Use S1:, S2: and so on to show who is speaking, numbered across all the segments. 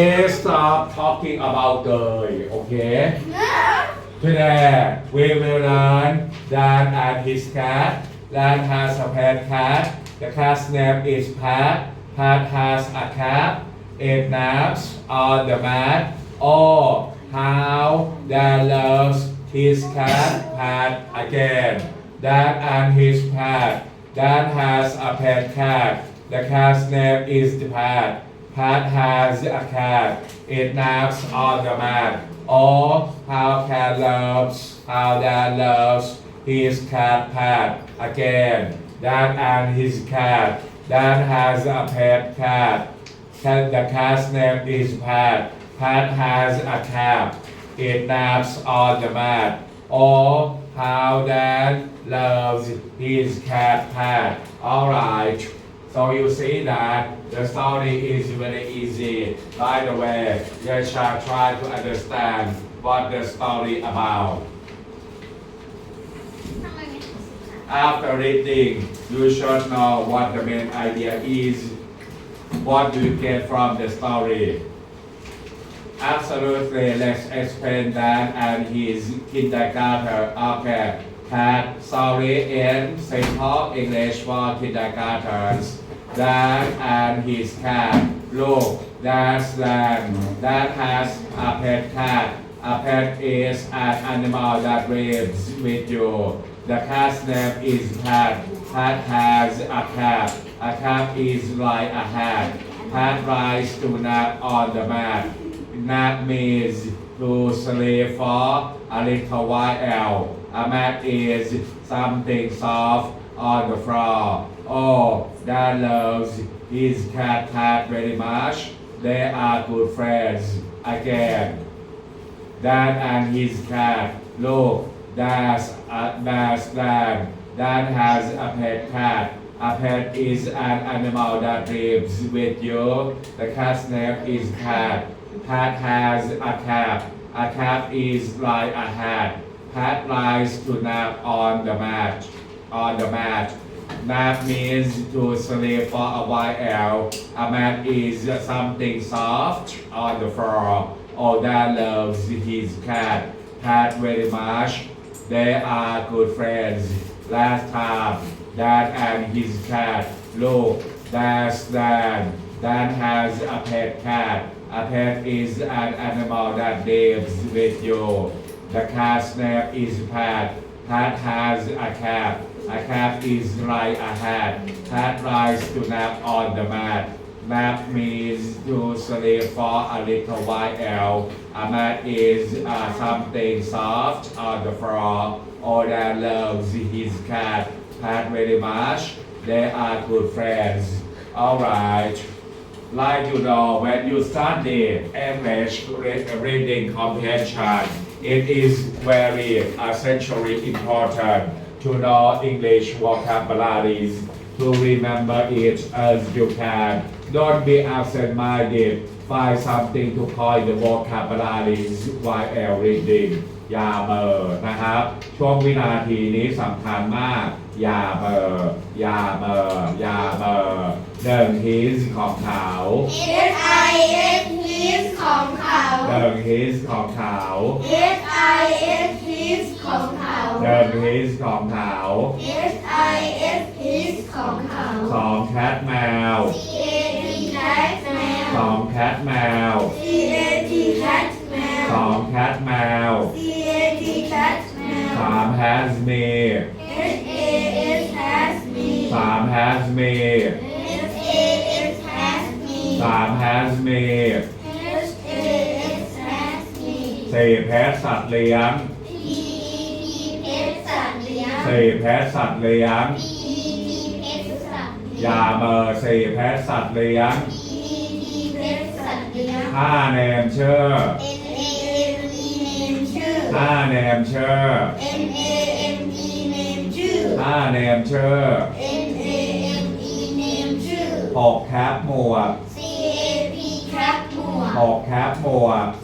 S1: Stop talking about girl, okay? Today, we will learn Dan and his cat. Dan has a pet cat. The cat's name is Pat. Pat has a cat. It naps on the mat. Oh, how Dan loves his cat, Pat, again. Dan and his cat. Dan has a pet cat. The cat's name is Pat. Pat has a cat. It naps on the mat. Oh, how cat loves, how dad loves his cat Pat. Again, dad and his cat. Dad has a pet cat. Cat, the cat's name is Pat. Pat has a cat. It naps on the mat. Oh, how dad loves his cat Pat. Alright. So you see that the story is very easy. By the way, you shall try to understand what the story about. After reading, you should know what the main idea is, what do you get from the story. Absolutely, let's explain that and his kindergarten Okay. Pat, sorry, in simple English for kindergartens. That and his cat. Look, that's land. That has a pet cat. A pet is an animal that lives with you. The cat's name is Pat. Pat has a cat. A cat is like a hat. Pat rides to nap on the mat. Nap means to sleep for a little while. A mat is something soft on the floor. Oh, that loves his cat Pat very much. They are good friends. Again. Dan and his cat. Look, that's a that's Dan. Dan has a pet cat. A pet is an animal that lives with you. The cat's name is Pat. Pat has a cap. A cap is like a hat. Pat likes to nap on the mat. On the mat. Nap means to sleep for a while. A mat is something soft on the floor. Oh, that loves his cat. Pat very much. They are good friends. Last time, Dad and his cat. Look, that's Dan. Dan has a pet cat. A pet is an animal that lives with you. The cat's name is Pat. Pat has a cat. A cat is right a hat. Pat likes to nap on the mat. Nap means to sleep for a little while. A mat is uh, something soft on the floor. Or that loves his cat. Pat very much. They are good friends. Alright. Like you know, when you study English reading comprehension, it is very essentially important to know English vocabularies, to remember it as you can. Don't be absent-minded. Find something to call the vocabularies while reading. อย่าเบอร์นะครับ ช่วงวินาทีนี้สำคัญมาก อย่าเบอร์อย่าเบอร์อย่าเบอร์หนึ่งฮิสของเขา
S2: S I S his ของเขา
S1: หนึ่งฮิสของเขา
S2: S I S his ของเขา
S1: หนึ่งฮิสของเขา
S2: S I S his ของเขา
S1: สองแคทแมว
S2: C A T cat แมว
S1: สองแคทแมว
S2: C A T cat แมว
S1: สองแคทแมว
S2: C A T cat แมว
S1: สามแฮสมี
S2: S A S has me
S1: สามแฮสมี
S2: S A S has me
S1: สามแฮสมี
S2: S A S has ส me
S1: สี่แพทสัตว์เลี้ยง
S2: P E P เพชรสัตว์เลี้ยง
S1: สี่แพทสัตว์เลี้ยง
S2: P E P เพชรสัตว์เลี้ยง
S1: อย่าเบอร์สี่แพทสัตว์เลี้ยง
S2: P E P เพชรสัตว์เลี้ยง
S1: ห้าแนมเชอร์
S2: N A M E name ชื่อ
S1: ห้าแนมเชอร์
S2: N A M E name ชื่อ
S1: ห้าแนมเชอร์
S2: N A M E name ชื่อ
S1: หกแคปหมวก
S2: C A P ครับหมวก
S1: หกแคปหมวก
S2: C A P ครับ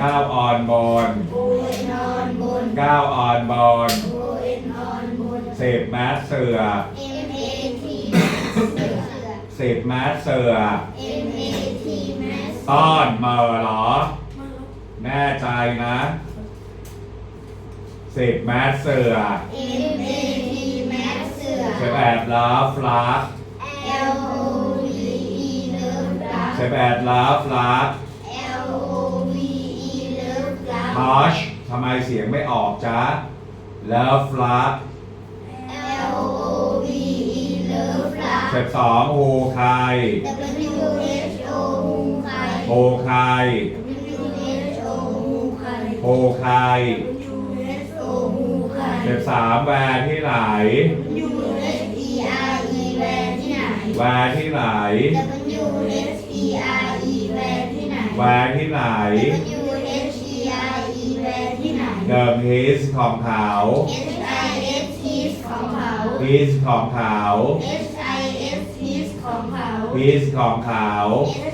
S2: ก้า
S1: วอ่อนบ
S2: น
S1: ก้าวอ่
S2: อนบน
S1: เสพแมสเสือ
S2: เส
S1: พแมสเสือต้อนเมอหรอ แน่ใจนะเสพแมสเสือ
S2: เส
S1: พแอดลาฟลา
S2: เส
S1: พแอดลาฟลา
S2: ฟ ฟรัก
S1: ฮอชทำไมเสียงไม่ออกจ๊ะแล้วฟลัก
S2: L O V E เลิฟรัก
S1: สิบสองฮูไค
S2: W H O ฮูไค
S1: โฮไค
S2: W H O ฮูไค
S1: โฮไค
S2: W H O ฮูไค
S1: สิบสามแวร์ที่ไหน
S2: W H E R E แวร์ที่ไหน
S1: แวร์ที่ไหน
S2: W H E R E แวร์ที่ไหน
S1: แวร์ที่ไหน
S2: W H E R E แว ร์ที่ไหน
S1: เดิมฮิสของเขา
S2: H I S His ของเขา
S1: ฮิสของเขา
S2: H I S His ของเขา
S1: ฮิสของเขา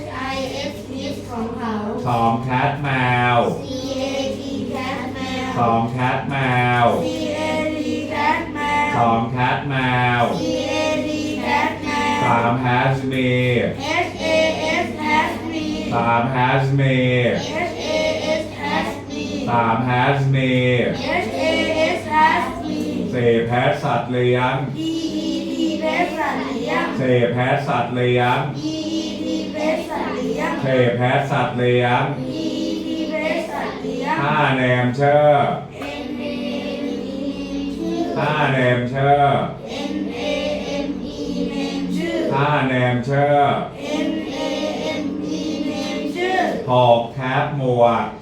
S2: H I S His ของเขา
S1: สองแคทแมว
S2: C A T cat แมว
S1: สองแคทแมว
S2: C A T cat แมว
S1: สองแคทแมว
S2: C A T cat แมว
S1: สามแฮสมี
S2: H A S has me
S1: สามแฮสมี
S2: H A S has me
S1: สามแฮสมี
S2: H A S has me
S1: สี่แพทสัตว์เลี้ยง
S2: D E T เพชรสัตว์เลี้ยง
S1: สี่แพทสัตว์เลี้ยง
S2: D E T เพชรสัตว์เลี้ยง
S1: สี่แพทสัตว์เลี้ยง
S2: D E T เพชรสัตว์เลี้ยง
S1: ห้าแนมเชอร์
S2: N A M E ชื่อ
S1: ห้าแนมเชอร์
S2: N A M E name ชื่อ
S1: ห้าแนมเชอร์
S2: N A M E name ชื่อ
S1: หกแคปหมวก
S2: C A P แคป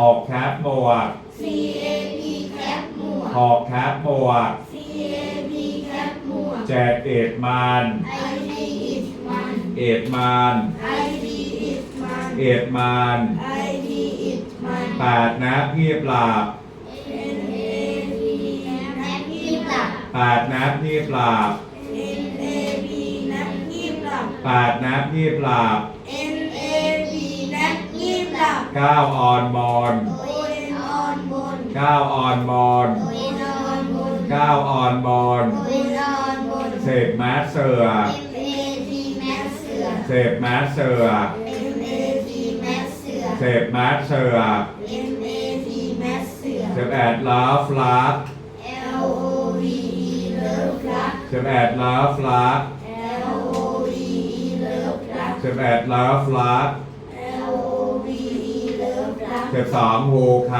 S2: หมวก
S1: หกแคปหมวก
S2: C A P แคปหมวก
S1: หกแคปหมวก
S2: C A P แคปหมวก
S1: เจ็ดเอ็ดมัน
S2: I D is มัน
S1: เอ็ดมัน
S2: I D is มัน
S1: เอ็ดมัน
S2: I D is มัน
S1: แปดนับงีบหลับ
S2: N A P นับงีบหลับ
S1: แปดนับงีบหลับ
S2: N A P นับงีบหลับ
S1: แปดนับงีบหลับ
S2: N
S1: ก้าวอ่อนบอ
S2: น
S1: ก้าวอ่อนบอ
S2: น
S1: ก้าวอ่อนบอ
S2: น
S1: เสพแมสเสือ
S2: เส
S1: พแมสเสือ
S2: เส
S1: พแมสเสือ
S2: เส
S1: พแอดลาฟลา
S2: เส
S1: พแอดลาฟลา
S2: เส
S1: พแอดลาฟลา
S2: ลิฟรัก
S1: เสพสองฮูไค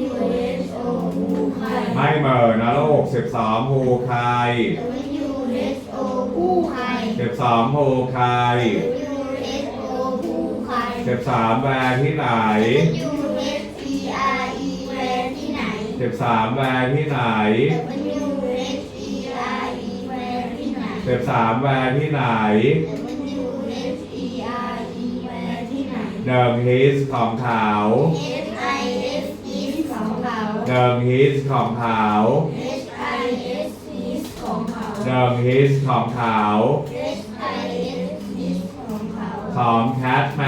S2: W H O ฮูไค
S1: ไม่เหม่อนะลูกสิบสองฮูไค
S2: W H O ผู้ไค
S1: สิบสองฮูไค
S2: W H O ผู้ไค
S1: สิบสามแวร์ที่ไหน
S2: W H E R E แวร์ที่ไหน
S1: สิบสามแวร์ที่ไหน
S2: W H E R E แวร์ที่ไหน
S1: สิบสามแวร์ที่ไหน
S2: W หน
S1: เดิมฮิสของเขา
S2: H I S E ของเขา
S1: เดิมฮิสของเขา
S2: H I S E ของเขา
S1: เดิมฮิสของเขา
S2: H I S E ของเขา
S1: สองแคทแม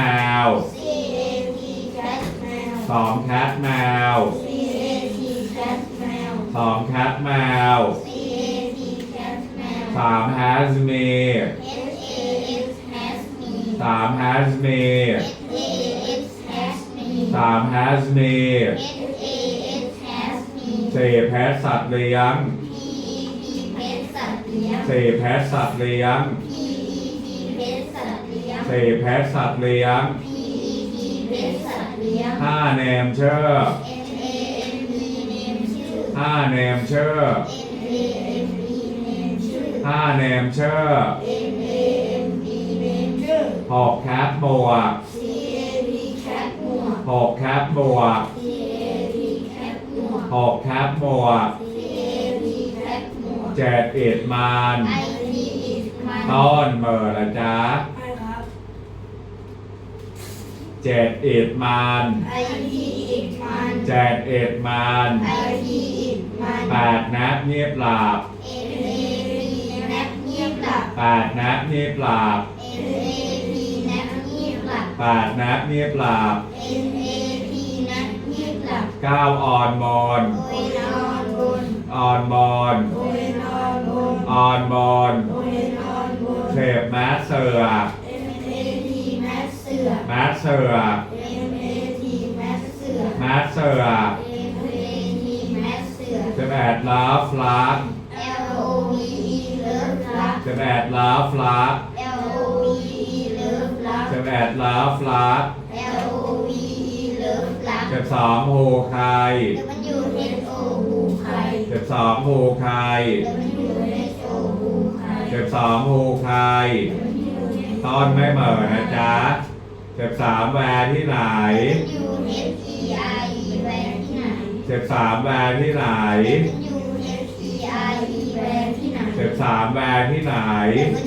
S1: ว
S2: C A T cat แมว
S1: สองแคทแมว
S2: C A T cat แมว
S1: สองแคทแมว
S2: C A T cat แมว
S1: สามแฮสมี
S2: H A S has me
S1: สามแฮสมี
S2: H A S has me
S1: สามแฮสมี
S2: H A S has me
S1: สี่แพทสัตว์เลี้ยง
S2: P E P เพชรสัตว์เลี้ยง
S1: สี่แพทสัตว์เลี้ยง
S2: P E P เพชรสัตว์เลี้ยง
S1: สี่แพทสัตว์เลี้ยง
S2: P E P เพชรสัตว์เลี้ยง
S1: ห้าเนมเชอร์
S2: N A M E name ชื่อ
S1: ห้าเนมเชอร์
S2: N A M E name ชื่อ
S1: ห้าเนมเชอร์
S2: N A M E name ชื่อ
S1: หกแคปบวก
S2: C A P cat หมวก
S1: หกแคปบวก
S2: C A P cat หมวก
S1: หกแคปบวก
S2: C A P cat หมวก
S1: เจ็ดเอ็ดมัน
S2: I T is มัน
S1: ต้นเมอร์ละจ๊ะ
S2: ใช่ครับ
S1: เจ็ดอิดมัน
S2: ไอทีอิดมัน
S1: เจ็ดอิดมัน
S2: ไอทีอิดมัน
S1: แปดนับเงียบหลับ
S2: เอ็นเอพีแนบเงียบหลับ
S1: แปดนับเงียบหลับ
S2: เอ็นเอพีแนบเงียบหลับ
S1: แปดนับเงียบหลับ
S2: เก้า
S1: วอ่อน
S2: บ
S1: อนอ่
S2: อนบ
S1: อนอ่
S2: อนบ
S1: อ
S2: นเข็บแมสเซอร์
S1: แมสเซอ
S2: ร์แมสเซ
S1: สือ
S2: แมสเสือ
S1: ร์แอดลาฟลาจะแอดลาฟลาจะแอดลาฟลา จ็บสองโฮไค
S2: ยูเอสโอบูไคเจ็
S1: ดสองโฮไค
S2: ยเสโบจ็ด
S1: สองโฮไคตอนไม่เหม่อนะจ๊ะเจ็สามแวร์ที่ไหน
S2: ย์เจ็ด
S1: สามแวร์ที่ไหน
S2: ยูเอสอีแวร์ที่ไหน
S1: เจ็ดสามแวร์ที่ไหน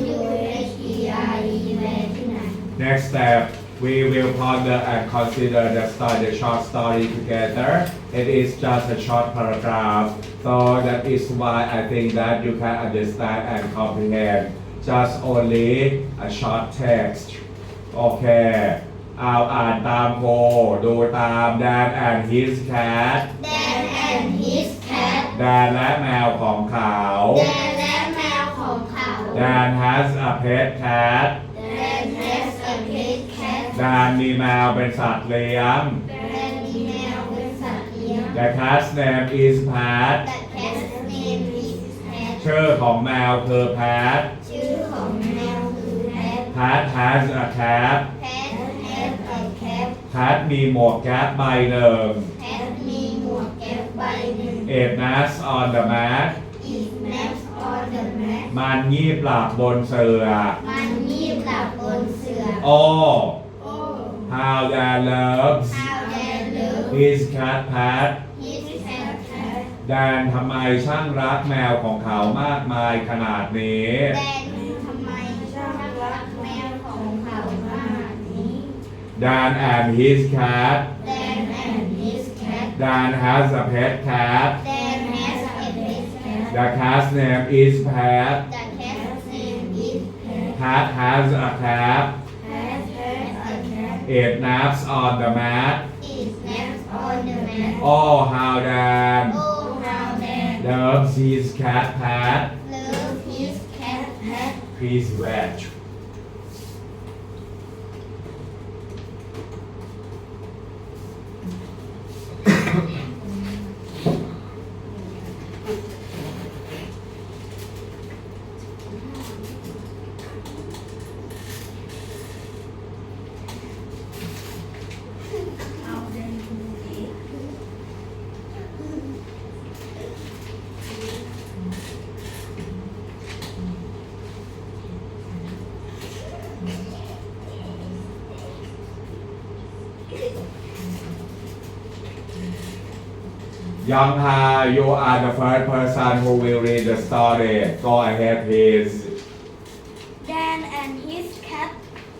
S2: ยูเอสอีแวร์ที่ไหน
S1: next step we will ponder and consider the story, the short story together. It is just a short paragraph, so that is why I think that you can understand and comprehend. Just only a short text. Okay. เอาอ่านตามโพดูตาม Dan and his cat
S2: Dan and his cat
S1: Dan และแมวของเขา
S2: Dan และแมวของเขา
S1: Dan has a pet cat
S2: Cat
S1: Dan มีแมวเป็นสัตว์เลี้ยง
S2: Dan มีแมวเป็นสัตว์เลี้ยง
S1: The cat's name is Pat
S2: The cat's name is Pat
S1: ชื่อของแมวคือ Pat
S2: ชื่อของแมวคือ Pat
S1: Pat has a cap
S2: Pat has a cap
S1: Pat มีหมวกแก๊ปใบหนึ่ง
S2: Pat มีหมวกแก๊ปใบหนึ่ง
S1: It naps on the mat
S2: It naps on the mat
S1: มันงีบหลับบนเสื่อ
S2: มันงีบหลับบนเสื่อ
S1: Oh
S2: Oh
S1: how Dan loves
S2: how Dan loves
S1: his cat Pat
S2: his cat Pat
S1: แดนทำไมช่างรักแมวของเขามากมายขนาดนี้
S2: แดนทำไมช่างรักแมวของเขาขนาดนี้
S1: Dan and his cat
S2: Dan and his cat
S1: Dan has a pet cat
S2: Dan has a pet cat
S1: The cat's name is Pat
S2: The cat's name is Pat
S1: Pat has a cat It naps on the mat.
S2: It naps on the mat.
S1: Oh how Dan
S2: Oh how Dan
S1: loves his cat Pat.
S2: loves his cat Pat.
S1: Please watch Young Ha, you are the first person who will read the story. Go ahead, please.
S3: Dan and his cat.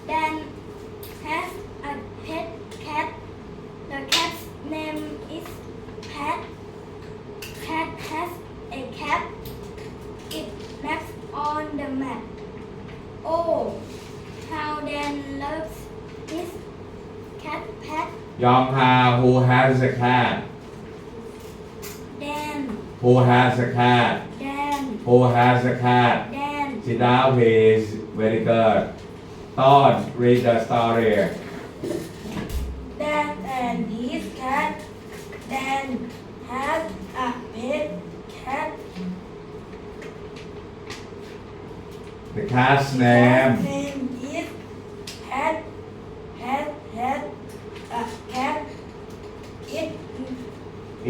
S3: Dan has a pet cat. The cat's name is Pat. Pat has a cat. It naps on the map. Oh, how Dan loves his cat Pat.
S1: Young Ha, who has a cat? Who has a cat
S3: Dan,
S1: who has a cat
S3: Dan.
S1: sit down please very good ต้น read the story
S3: Dan and his cat. Dan has a pet cat.
S1: the cat's name
S3: Cat's name is Pat. Pat has a cat. It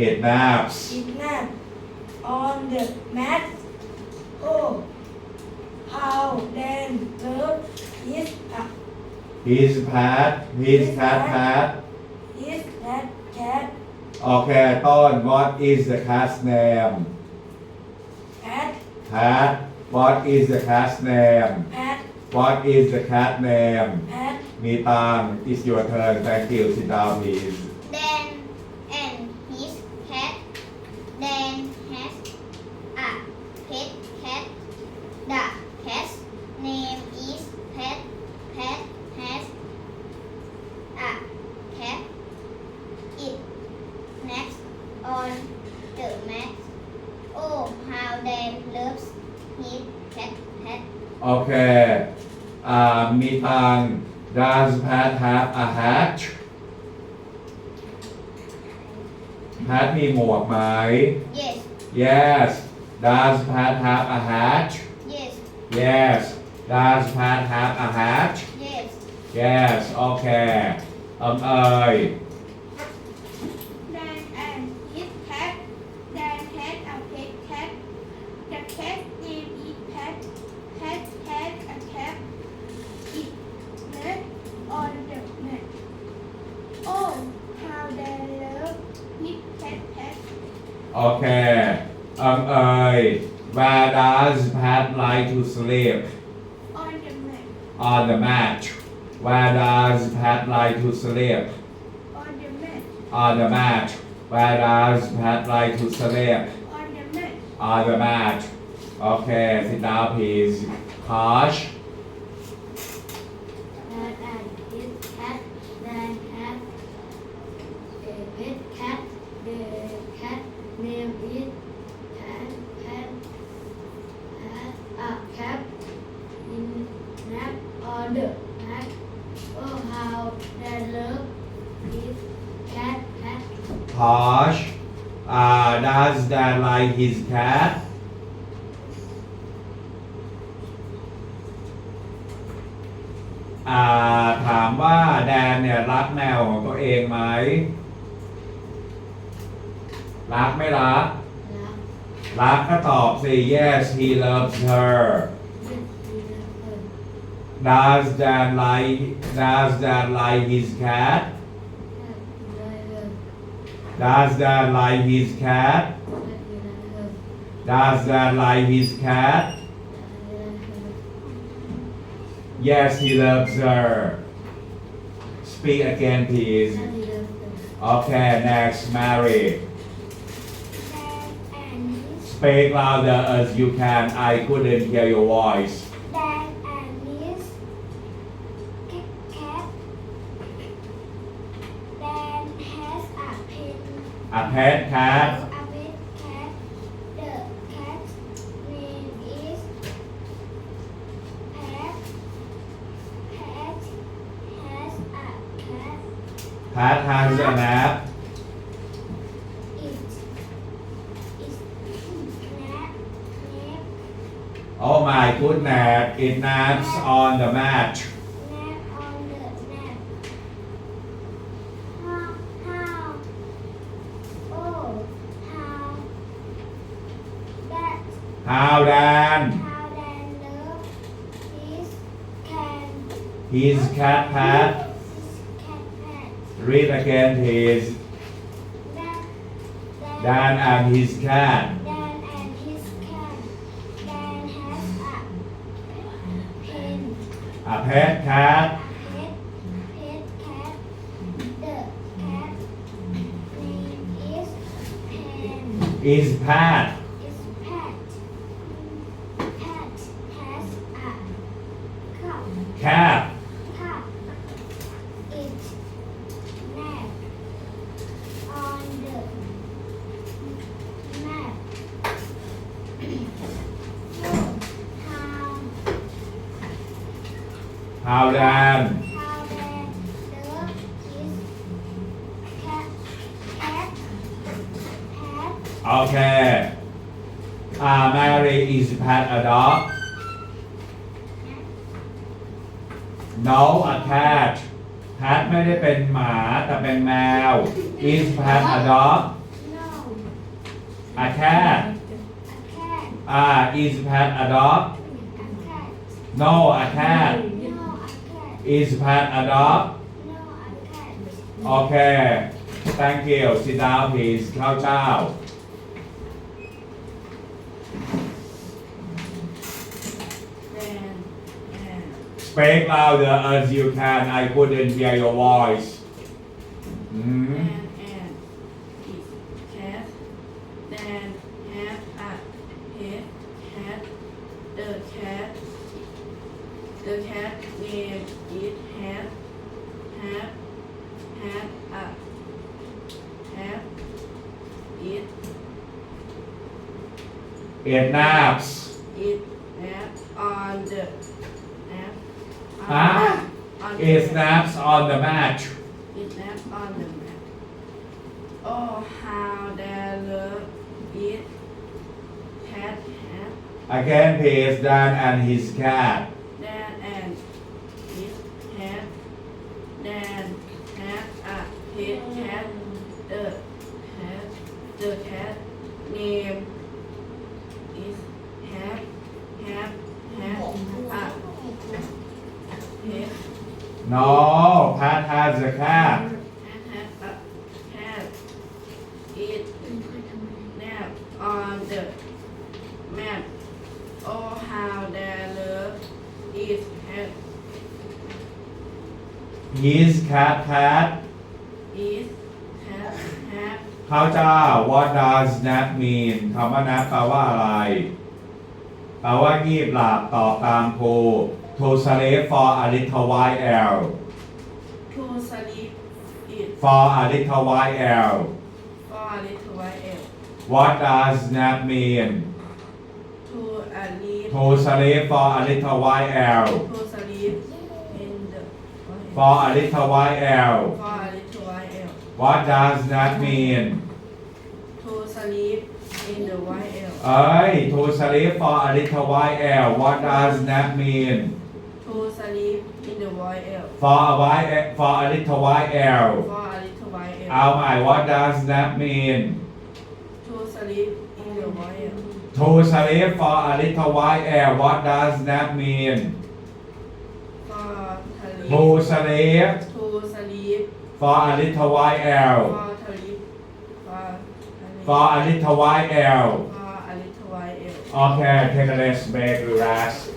S1: it naps
S3: is not on the mat. Oh, how then curve his path.
S1: His path, his cat path.
S3: His cat
S1: cat. Okay, Ton, what is the cat's name?
S3: Pat.
S1: Pat. What is the cat's name?
S3: Pat.
S1: What is the cat name? Pat. Nitan, it's your turn. Thank you. Sit down, please. อ่ามีตัง Does Pat have a hat Pat มีหมวกไหม
S4: Yes,
S1: Yes Does Pat have a hat
S4: yes,
S1: Yes Does Pat have a hat
S4: yes.
S1: Yes โอเคเอิมเอ่ย like to sleep
S5: On the mat.
S1: On the mat Where does Pat like to sleep
S5: On the mat.
S1: On the mat Where does Pat like to sleep
S5: On the mat.
S1: On the mat Okay sit down please Kosh
S4: his cat
S1: อ่าถามว่าแดนเนี่ยรักแมวของตัวเองไหม รักไม่รัก
S4: Love.
S1: รักก็ตอบสิ yes he loves her
S4: Yes, he loves her.
S1: does dad like does dad like his cat
S4: Yes, he loves her.
S1: does dad like his cat does dad like his cat
S4: Yes, he loves her.
S1: yes he loves her speak again please
S4: Yes, he loves her.
S1: okay next Mary
S4: Dan and his
S1: speak louder as you can I couldn't hear your voice
S4: Dan and his cat. Dan has a pet.
S1: a pet cat
S4: A pet cat. The cat's name is Pat. Pat has a cat.
S1: Pat has an app
S4: It is nap nap
S1: oh my goodness it naps on the mat
S4: nap on the nap. How how oh how that
S1: how Dan
S4: how Dan love his cat
S1: his cat Pat
S4: his cat pet.
S1: Read again please
S4: Dan
S1: and his cat
S4: Dan and his cat. Dan has a pen.
S1: a pet cat
S4: A pet, pet cat. The cat name is Pen.
S1: is Pat
S4: How
S1: how Dan
S4: how Dan love his cat cat cat
S1: okay uh, Mary is Pat a dog no a cat Pat ไม่ได้เป็นหมาแต่เป็นแมว is Pat a dog
S4: no
S1: a cat
S4: a cat
S1: อ่า is Pat a dog
S4: a cat
S1: no a cat
S4: no a cat
S1: Is Pat a dog? Okay. Thank you. Sit down, please.
S3: Ciao, ciao.
S1: Speak louder as you can. I couldn't hear your voice.
S3: Mm. It
S1: naps
S3: it nap on the nap on,
S1: Ah,
S3: on
S1: it
S3: the
S1: naps on the mat
S3: it nap on the mat oh how they love it cat have
S1: again please Dan and his cat no Pat has a cat
S3: Have have a cat. It nap on the map. Oh how they love it have
S1: his cat Pat
S3: is have have
S1: ข้าวเจ้า what does nap mean คำว่า nap แปลว่าอะไร แปลว่างีบหลับต่อตามครู to sleep for a little while
S3: to sleep it
S1: for a little while
S3: for a little while
S1: what does nap mean
S3: to a lead
S1: to sleep for a little while
S3: to sleep in the
S1: for a little while
S3: for a little while
S1: what does nap mean
S3: to sleep in the while
S1: เอ้ย to sleep for a little while what does nap mean for a while for a little while
S3: For a little while
S1: air. what does that mean?
S3: To sleep in the
S1: to sleep for a little while what does that mean?
S3: For a
S1: to
S3: sleep To sleep.
S1: for a little while
S3: For. For
S1: for a little while
S3: For a little while
S1: okay take a rest make rest.